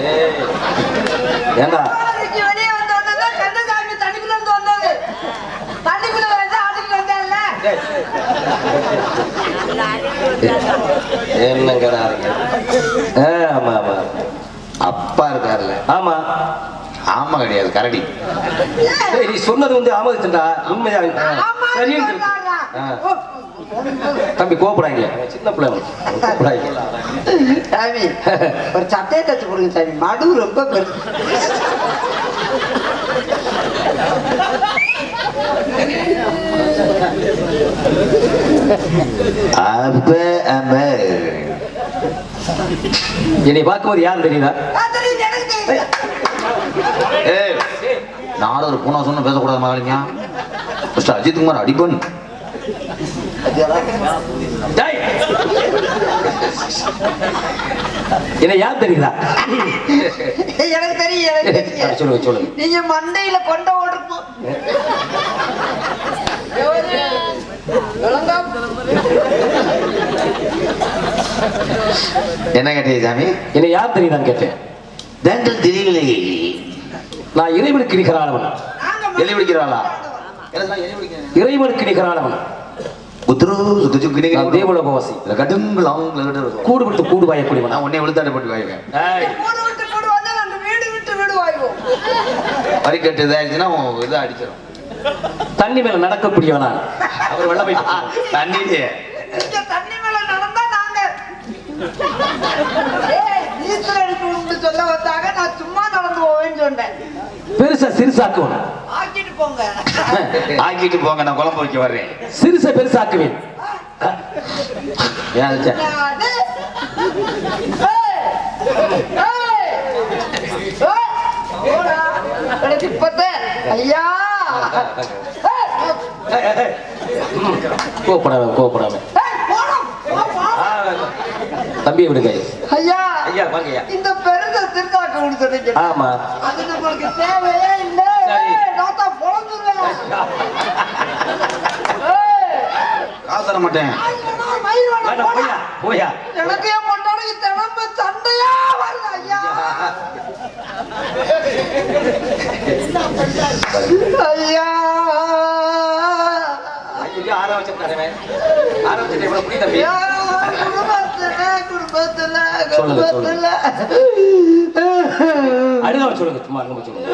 ஏய், ஏண்டா? ஆ, ஆமா ஆமா. அப்பா இருக்காருல்ல. ஆமா. ஆமா கிடையாது கரடி. நீ சொன்னது வந்து ஆமதிச்சுடா உண்மையா? ஆமா சரின்னு. தம்பி கோப்படாங்க சின்ன பிள்ளை கோப்படாங்க சாமி ஒரு சட்டையை தச்சு கொடுங்க சாமி. மடு ரொம்ப பெருசு என்னை பார்க்கும்போது யாரும் தெரியுதா? ஒரு பூனா சொன்ன பேசக்கூடாது ஃபர்ஸ்ட் அஜித் குமார் அடிப்பன். என்னை யார் தெரியுதா? எனக்கு தெரியும் எனக்கு தெரியும். சொல்லுங்க சொல்லுங்க. நீங்க மண்டையில கொண்ட ஓடுறோம் என்ன கேட்டீங்க சாமி? என்னை யார் தெரியுதான்னு கேட்டேன். தங்கள் தெரியவில்லை நான் இறைவனுக்கு நிகரானவன். எலி பிடிக்கிறாளா? இறைவனுக்கு நிகரானவன். சுக்கு சுக்கு நான் தேவலோகவாசி கடும் லாங் கூடு விட்டு கூடு வாயக்கூடியவன் நான் உன்னை விழுத்தாட போட்டு வாய்வேன் ஏய், வீடு விட்டு வீடு வந்தா அந்த வீடு விட்டு வீடு வாய்வோம். வரிக்கட்டு இதாயிருச்சுன்னா இதை அடிச்சிடும் தண்ணி மேல நடக்கக்கூடியவனா? அவர் வெள்ள போய் தண்ணியிலே தண்ணி மேல நடந்தா நாங்க. நீச்சல் சொல்ல வந்தாங்க நான் சும்மா நடந்து போவேன்னு சொன்னேன். பெருசா சிறுசாக்குவன் ஆக்கிட்டு போங்க ஆக்கிட்டு போங்க நான் குழம்பு வைக்க வர்றேன் சிறுசை பெருசாக்குவேன் ஏன் அழைச்ச? அது ஏய், ஏய், ஏய், போடா. எனக்கு இப்பத்தே, ஐயா ஏய், ஏய், ஏய், ஏய். ம், கோவப்படாம கோவப்படாம ஏய், போடா, போ, போ. ஆ, தம்பியை விடுங்க ஐயா ஐயா வாங்க ஐயா. இந்த பெருச திருக்காக்க கொடுத்துருங்க ஆமா. அது நம்மளுக்கு தேவையே இல்லை. சரி. நான் தான் பொழந்துருவேன் ஏய், காசு தர மாட்டேன். போயா போயா. எனக்கு என் பொண்டாடிக்கு தினமும் சண்டையா வருது ஐயா. ஐயா. இவ்வளவு புரியுது தம்பி? சொல்லுங்க, குடும்பத்துல அழுகாம சொல்லுங்க சும்மா அழுகாம சொல்லுங்க.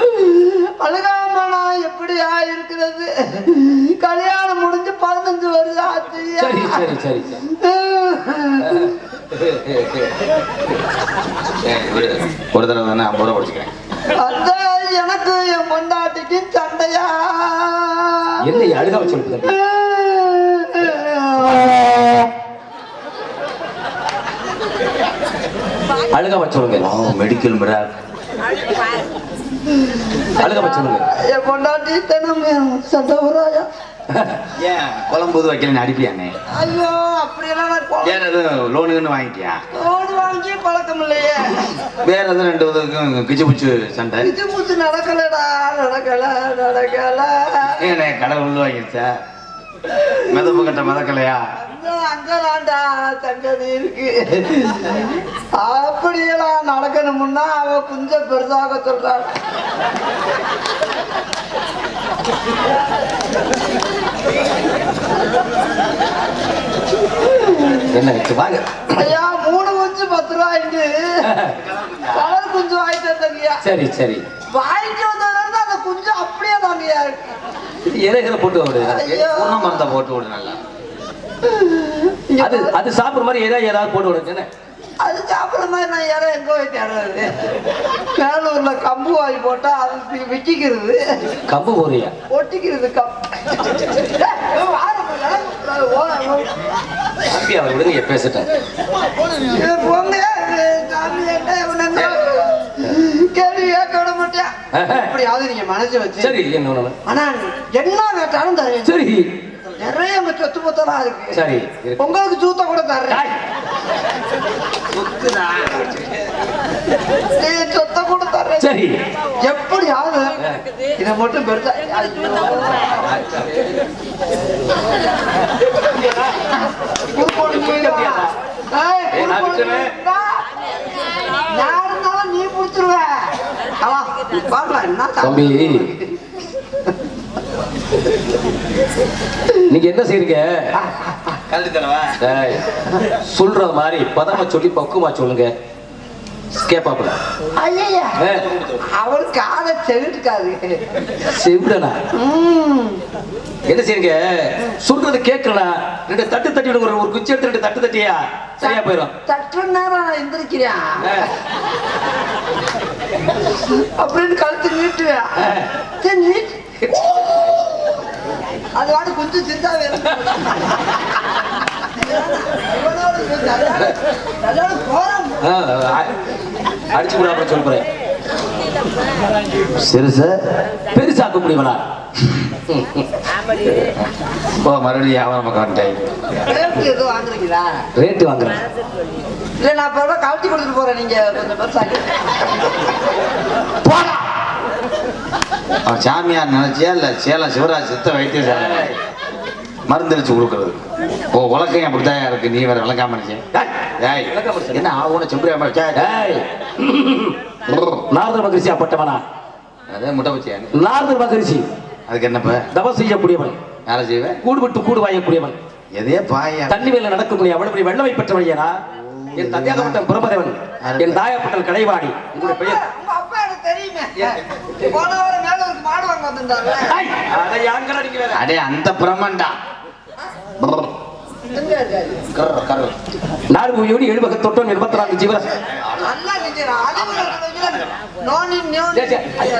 அழுகாமனா எப்படியா இருக்கிறது கல்யாணம் முடிஞ்சு பதினஞ்சு வருஷம் ஆச்சு சரி சரி சரி. ஒரு தடவை தானே ஐம்பது ரூபா படிச்சுக்கிறேன். அந்த எனக்கு என் பொண்டாட்டிக்கு சண்டையா? என்ன அழுகாம சொல்லுங்க தம்பி அழுகாம சொல்லுங்க. மெடிக்கல் மிரா அழுகாம சொல்லுங்க. என் பொண்டாட்டி தினமும் சண்டை வராயா ஏன் குழம்பு வைக்கலன்னு அடிப்பியானே ஐயோ அப்படியெல்லாம் வேற எதுவும் லோனுக்குன்னு வாங்கிட்டியா? லோன் வாங்கி பழக்கம் இல்லையே. வேற எதுவும் ரெண்டு இதுக்கும் கிச்சு புச்சு சண்டை? இது பூச்சி நடக்கலடா நடக்கல நடக்கல. ஏண்ணே கடை உள்ள வாங்கிருச்சா? மிதப்பு கட்ட மிதக்கலையா? அங்க அங்கதான்டா சங்கதி இருக்கு. அப்படியெல்லாம் நடக்கணும்னா அவ கொஞ்சம் பெருசாக சொல்றாள் என்ன வச்சு வாங்க. ஐயா மூணு குஞ்சு பத்து ரூபாய்க்கு கலர் குஞ்சு வாங்கிட்டு வந்தங்கய்யா. சரி சரி. வாங்கிட்டு வந்ததுல இருந்து அந்த குஞ்சு அப்படியே தாங்கய்யா இருக்கு. இது இலைகளை போட்டு விடு ஐயோ. பூர்ண மரத்தை போட்டு விடு நல்லா. அது அது சாப்பிடுற மாதிரி ஏதாவது ஏதாவது போட்டு விடுங்க அது சாப்பிடுற மாதிரி நான் யாரும் எங்க போய் தேடுறது? மேலூர்ல கம்பு வாங்கி போட்டா அது விக்கிக்கிறது. கம்பு போறியா ஒட்டிக்கிறது கம் ஏய், வாரம் போய் ஓ, ஓ. தம்பி அவர் விடுங்க பேசிட்டேன் எப்படியாவது நீங்க மனசு வச்சு. சரி என்ன? ஆனா என்ன கேட்டாலும் தரேன். சரி. நிறைய அங்க சொத்து பத்தலாம் இருக்கு. சரி இருக்கு. உங்களுக்கு சூத்த கூட தர்றேன். சொத்த கூட தர்றேன். சரி. எப்படியாவது இதை மட்டும் பெருசா நான். நீ புடிச்சிருவ. அவா பாப்பா என்ன செய்யறீங்க நீங்க என்ன செய்றீங்க? சொல்ற மாதிரி பதமா சொல்லி பக்குமா சொல்லுங்க. கேப்பாப்புல ஐயா. அவள் காதை செவிட்டுக்காது செவிடனா? என்ன செய்றீங்க? சொல்றது கேட்கலனா ரெண்டு தட்டு தட்டி விடுங்க ஒரு குச்சி எடுத்து ரெண்டு தட்டு தட்டியா? சரியா போயிடும் சற்று நேரம் எந்திரிக்கிறேன் அப்படின்னு கழுத்து நீட்டு அது வாடு கொஞ்சம் சிந்தா வேணும் அடிச்சு கூட அப்புறம் சொல்றேன். சிறுச பெருசாக்க முடியுமா போ மறுபடியும் வியாபாரம் பக்கம் வந்துட்டேன் ரேட்டு எதுவும் வாங்குறீங்களா? ரேட்டு வாங்குறேன். இல்ல நான் எவ்வளவு கழட்டி கொடுத்துட்டு போறேன் நீங்க கொஞ்சம் பெருசாக்கி. சாமியார் நினைச்சியா இல்ல சேலம் சிவராஜ் சித்த வைத்தியசாலை மருந்து அடிச்சு கொடுக்கறது. ஓ உலகம் அப்படித்தான் இருக்கு. நீ வேற விளக்காம இருக்கேன். என்ன ஆகுன செம்பரியாம இருக்கா டேய். நாரத மகரிஷி அப்பட்டவனா? அதே முட்டை வச்சியா நாரத மகரிஷி. அதுக்கு என்னப்ப? தவம் செய்யக்கூடியவன். யாரை செய்வேன் கூடு விட்டு கூடு வாயக்கூடியவன். எதையே பாயா. தண்ணி மேல நடக்கக்கூடிய அவ்வளவு பெரிய வெள்ளமை பெற்றவனையனா என் தந்தையாகப்பட்ட பிரமதேவன் என் தாயப்பட்ட கலைவாணி. உங்களுடைய பெயர். உங்க அப்பா எனக்கு தெரியுமே. போன வாரம் மேல ஒரு மாடு வாங்க வந்திருந்தாருல ஐய், அட யாங்கடா நீங்க வேற? அடே அந்த பிரமண்டா ஜீவர நல்லா நிக்கிறா நோனி சரி, சரி. ஐய்,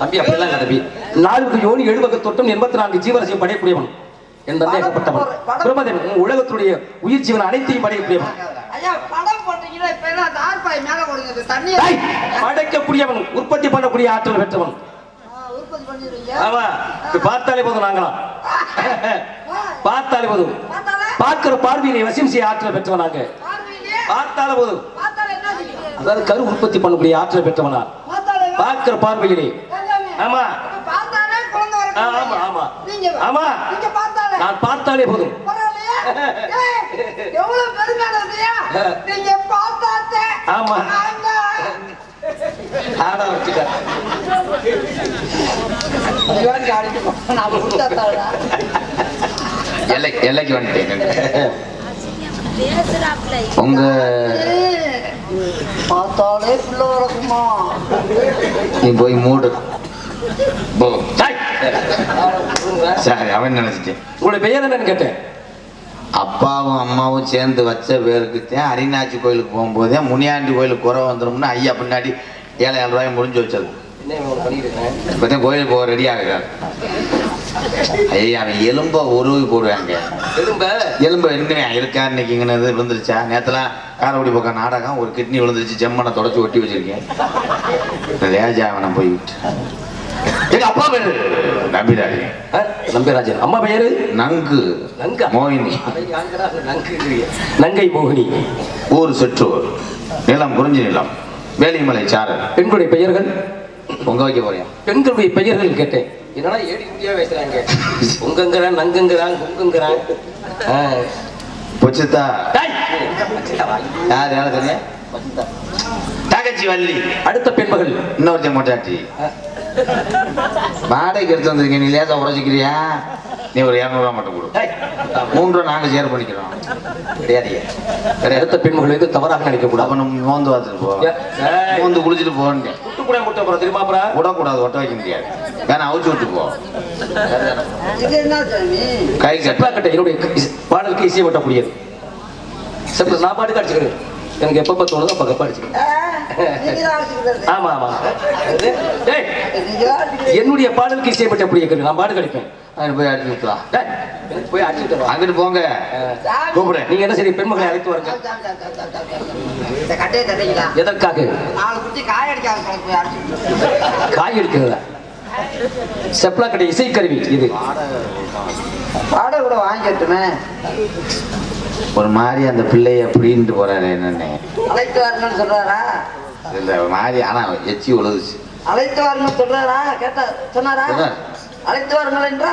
தம்பி அப்படிலாம் தம்பி. நான்கு யோனி தொட்டம் எண்பத்தி நான்கு ஜீவரசியம் படையக்கூடியவன். என் தந்தையாகப்பட்டவன் பிரமதேவன் உன் உலகத்துடைய உயிர் ஜீவன் அனைத்தையும் படையக்கூடியவன். படைக்கக்கூடியவன் உற்பத்தி பண்ணக்கூடிய ஆற்றல் பெற்றவன். இப்ப பார்த்தாலே போதும் நாங்களாம். பார்த்தாலே போதும். பார்க்கிற பார்வையிலே வசியம் செய்ய ஆற்றல் பெற்றவன் நாங்க பார்வையிலே? பார்த்தாலே போதும்? அதாவது கரு உற்பத்தி பண்ணக்கூடிய ஆற்றல் பெற்றவனா. பார்க்கிற பார்வையிலே. ஆமா. ஆமா ஆமா. ஆமா. நான் பார்த்தாலே போதும். ஆமா. ஆடா எல்லைக்கு வந்துட்டேன் உங்க பார்த்தாலே பிள்ளை நீ போய் மூடு போ. சரி அவன் நினைச்சிட்டேன் உங்களுடைய பெயர் என்னன்னு கேட்டேன் அப்பாவும் அம்மாவும் சேர்ந்து வச்ச பேருக்குத்தான் அரிநாச்சி கோயிலுக்கு போகும்போதே முனியாண்டி கோயிலுக்கு குறை வந்துடும்னு ஐயா பின்னாடி ஏழாயிரம் ரூபாய் முடிஞ்சு வச்சது. இப்போதான் கோயிலுக்கு போக ரெடி ஆகுறாரு ஐயா அவன் எலும்ப உருவி போடுவாங்க. எலும்ப? எலும்பு என்ன இருக்கா இன்னைக்கு இங்கே விழுந்துருச்சா? நேற்றுலாம் காரக்குடி பக்கம் நாடகம் ஒரு கிட்னி விழுந்துருச்சு ஜம்மனை தொடச்சி ஒட்டி வச்சிருக்கேன். லேஜா அவனை போய் விட்டு எங்க அப்பா பேரு? நம்பிடாரு ஆ, நம்பிராஜன். அம்மா பெயரு நங்கு. நங்கா. மோகினி. நங்கை மோகினி. ஊர் சுற்றூர். நிலம் குறிஞ்சி நிலம். வேலிமலை சாரல். பெண்களுடைய பெயர்கள்? பொங்க வைக்க போறியா? பெண்களுடைய பெயர்கள் கேட்டேன். என்னடா ஏடி குட்டியா பேசுறாங்க? உங்கங்கிறான் நங்குங்கிறான் குங்குங்கிறான் ஆ. பொச்சுத்தா. யார் யார் சொன்னீங்க? தகச்சி வள்ளி. அடுத்த பெண்மகள் இன்னொருத்தன் மொட்டாட்டி வாடகைக்கு எடுத்து வந்திருக்கீங்க நீ லேசா உரைச்சிக்கிறியா நீ ஒரு இரநூறுவா மட்டும் கொடு. மூன்று ரூபா நாங்கள் ஷேர் பண்ணிக்கிறோம். கிடையாது அடுத்த பெண்மகள் வந்து தவறாக நினைக்க கூடாது அப்ப நம்ம மோந்து பார்த்துட்டு போ ஏய். மோந்து குளிச்சுட்டு போன்னு முட்டு கூட முட்டை போற தெரியுமா அப்புறம்? விடக்கூடாது ஒட்ட வைக்க முடியாது. வேணா அவுச்சு விட்டு போ. இது என்ன சாமி? கை கட்ட. செப்லாக்கட்டை என்னுடைய பாடலுக்கு இசை ஓட்டக்கூடியது செப்ல நான் பாட்டுக்கு அடிச்சுக்கிறேன். எனக்கு எப்பப்ப தோணுதோ அப்ப கப்ப அடிச்சுக்கிறேன். ஆமா ஆமா. என்னுடைய பாடலுக்கு இசை பட்டக்கூடிய நான் பாட்டு கடிப்பேன். அவனை போய் அடிச்சு விட்டுலாம் போய் அடிச்சுட்டு அங்கிட்டு போங்க. சாமி. கூப்பிடு. நீங்க என்ன சரி பெண்மகளை அழைத்து வருங்க. இந்த கட்டையை தட்டீங்களா? எதற்காக? காய எடுக்கிறதா செப்லாக்கட்டை இசைக்கருவி இது. பாட கூட வாங்கிட்டுமே ஒரு மாதிரி அந்த பிள்ளைய அப்படின்ட்டு போறாரு என்னன்னு. அழைத்து வரணும்னு சொல்றாரா? இல்ல மாதிரி ஆனா எச்சி உழுதுச்சு. அழைத்து வரணும்னு சொல்றாரா? கேட்டா சொன்னாரா? அழைத்து வாருங்கள் என்றா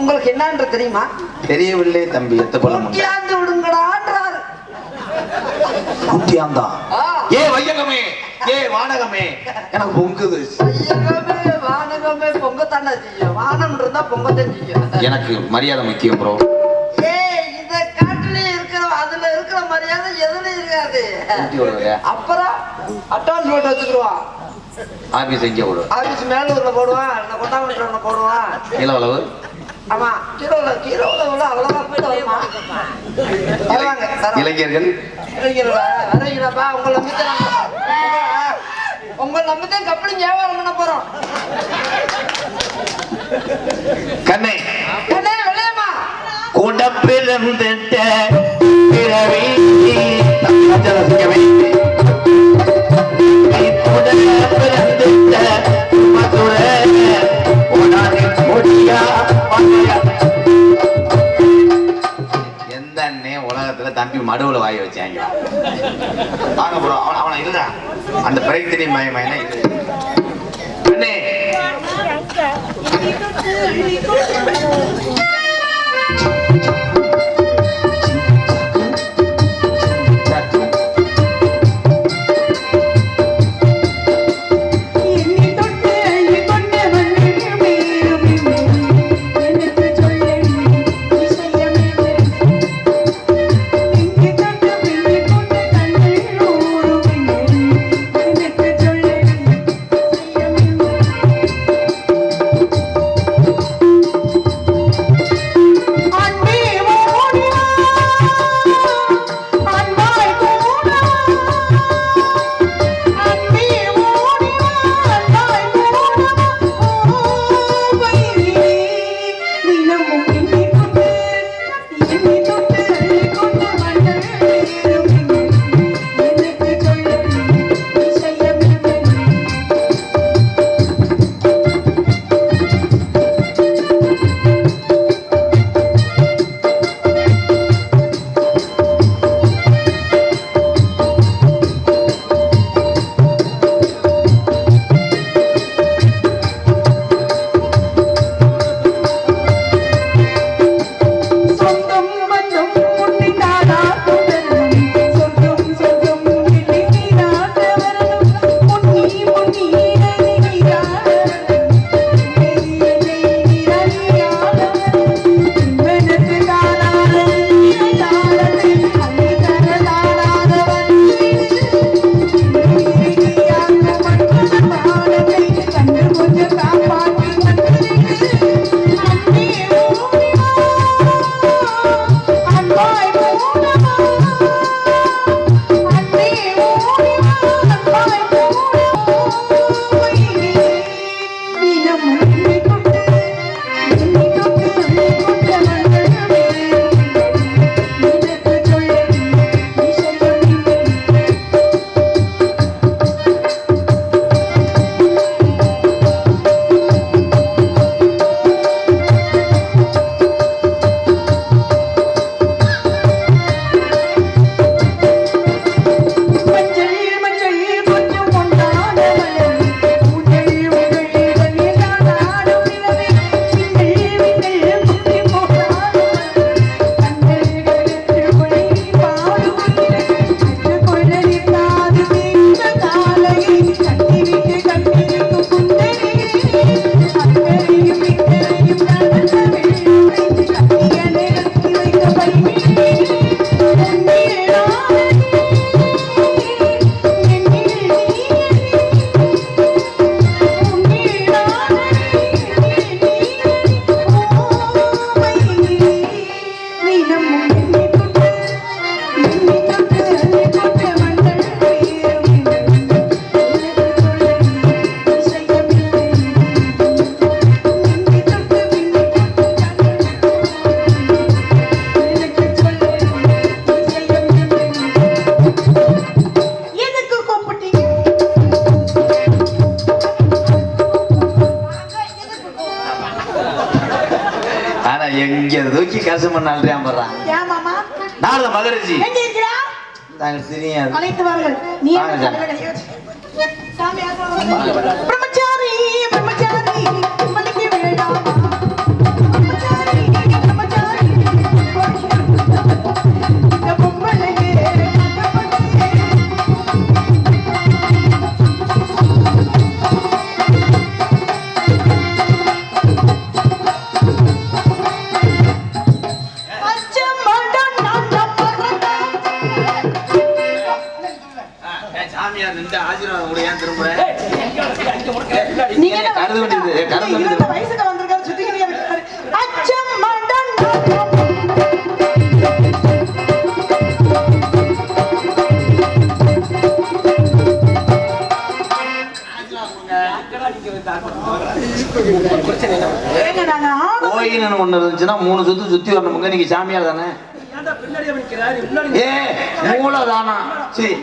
உங்களுக்கு என்னன்ற தெரியுமா? தெரியவில்லை தம்பி எத்த பல குட்டியாந்து விடுங்கடான்றாரு. குட்டியாந்தா? ஏ வையகமே ஏ வானகமே எனக்கு பொங்குது. வானகமே பொங்கத்தாண்டா செய்யும். வானம் இருந்தா பொங்கத்தான் செய்யும். எனக்கு மரியாதை முக்கியம் ப்ரோ ஏ இருக்கிற அதுல இருக்கிற மரியாதை எதுலயும் இருக்காது? அப்புறம் அட்டான் ரோட் வச்சுக்கிடுவான். ஆபீஸ் எங்க போடுவான். ஆபீஸ் மேலூர்ல போடுவான் இந்த கொட்டாமட்டூர்ல போடுவான். கிலோ அளவு ஆமா கிலோல கிலோல விட அவ்வளவுதான் போயிட்டு வருமா? இளைஞர்கள்? இளைஞர்களா வரீங்களப்பா உங்களை உங்களை நம்பிதான் கப்பலும் வியாபாரம் பண்ண போறோம். கண்ணே. கண்ணே விளையாமா? கூட்டம் பிறவி ரசிக்கவே பிறந்த மதுர உலகத்துல தம்பி மடுவுல வாய வச்சாங்க? வாங்க ப்ரோ அவன் அவனை இல்ல அந்த பிரயத்தினி மயமையான அண்ணே நாங்கள் சிறிய அழைத்து வாருங்கள். நீ சுத்து சுத்தி வரணுமுங்க. நீங்க சாமியார் தானே? ஏ மூலதானா சரி.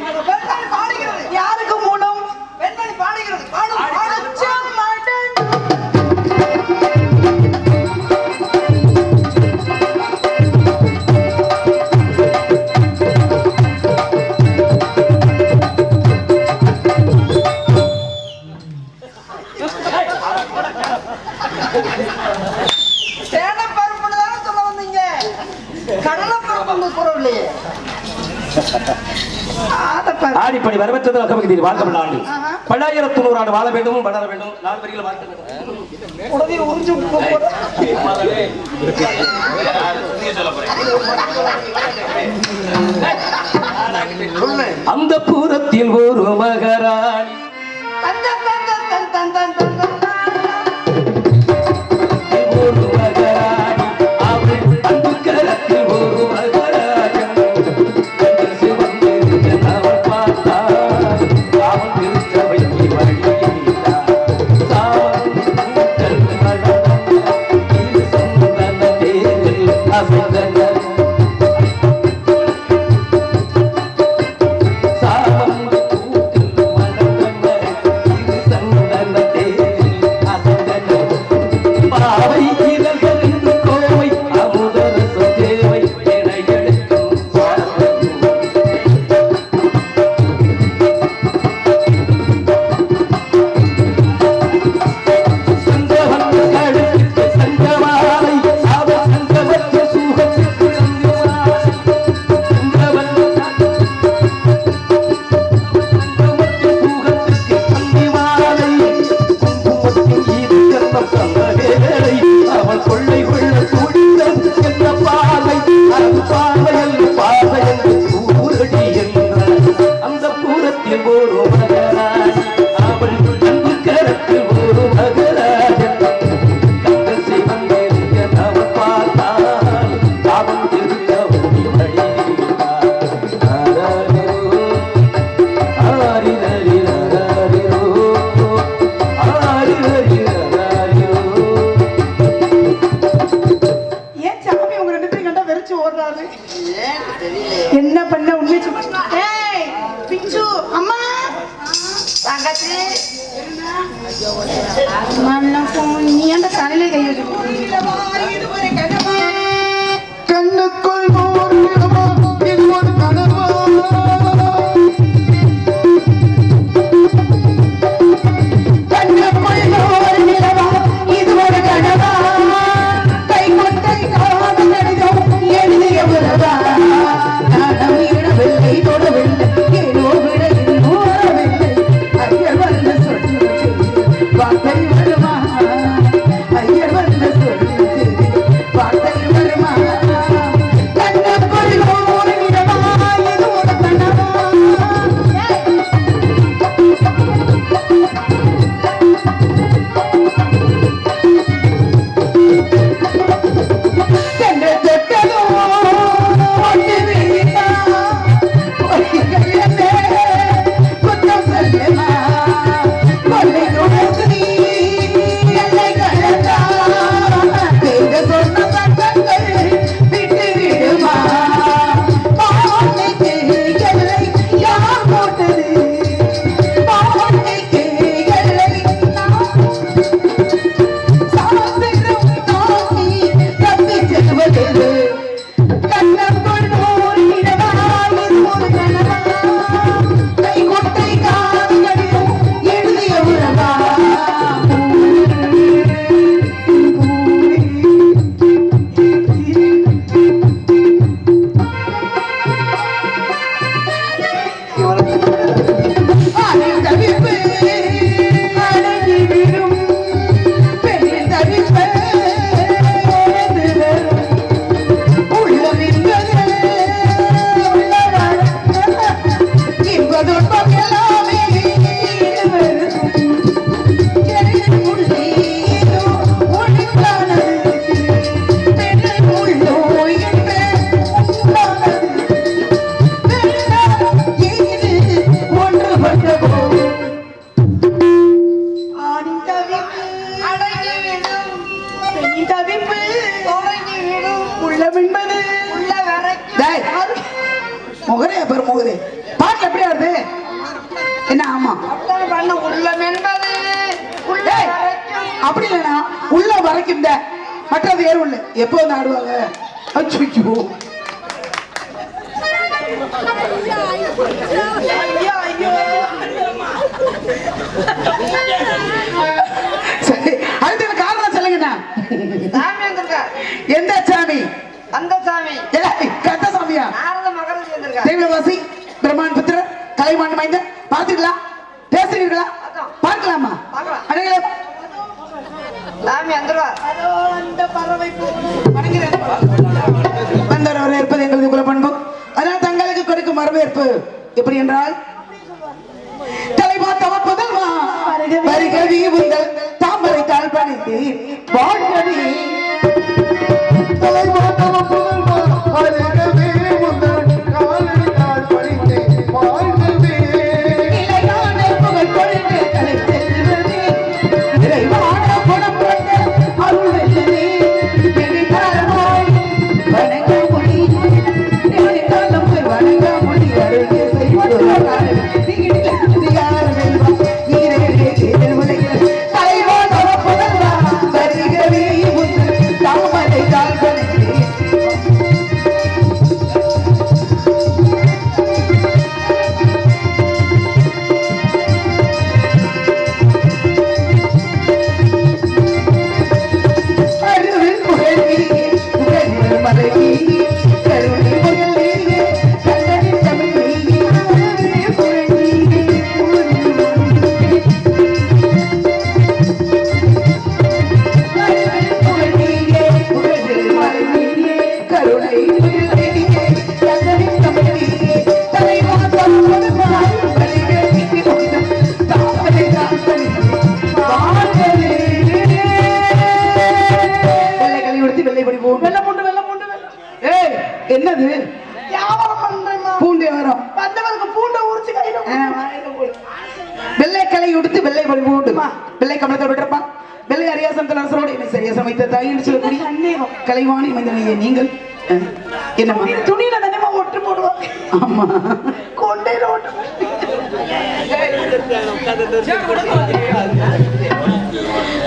நாடு வரவற்றது அகமகிதியில் வாழ்க்கை நாடு பல்லாயிரத்து தொண்ணூறு ஆண்டு வாழ வேண்டும் வளர வேண்டும். நாலு வரிகளை வாழ்க்க உறிஞ்சு அந்த பூரத்தில் ஒரு மகராணி.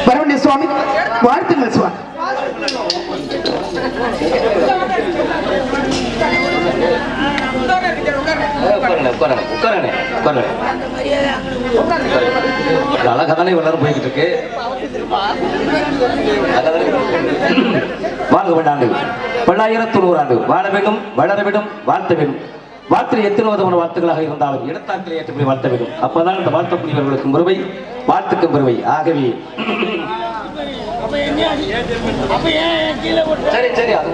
பரவாயில்ல சுவாமி. வாழ்த்துங்கள் சுவாமி. அழகாதானே எல்லாரும் போய்கிட்டு இருக்கு. வாழ்க வேண்டாண்டு பல்லாயிரத்து நூறாண்டு வாழ வேண்டும் வளர வேண்டும் வாழ்த்த வேண்டும். வார்த்தை எத்தனை விதமான வாழ்த்துக்களாக இருந்தாலும் இடத்தாக்கில் ஏற்றபடி வாழ்த்த வேண்டும். அப்பதான் இந்த வாழ்த்தக்கூடியவர்களுக்கும் பெருமை வாழ்த்துக்கும் பெருமை. ஆகவே சரி சரி அது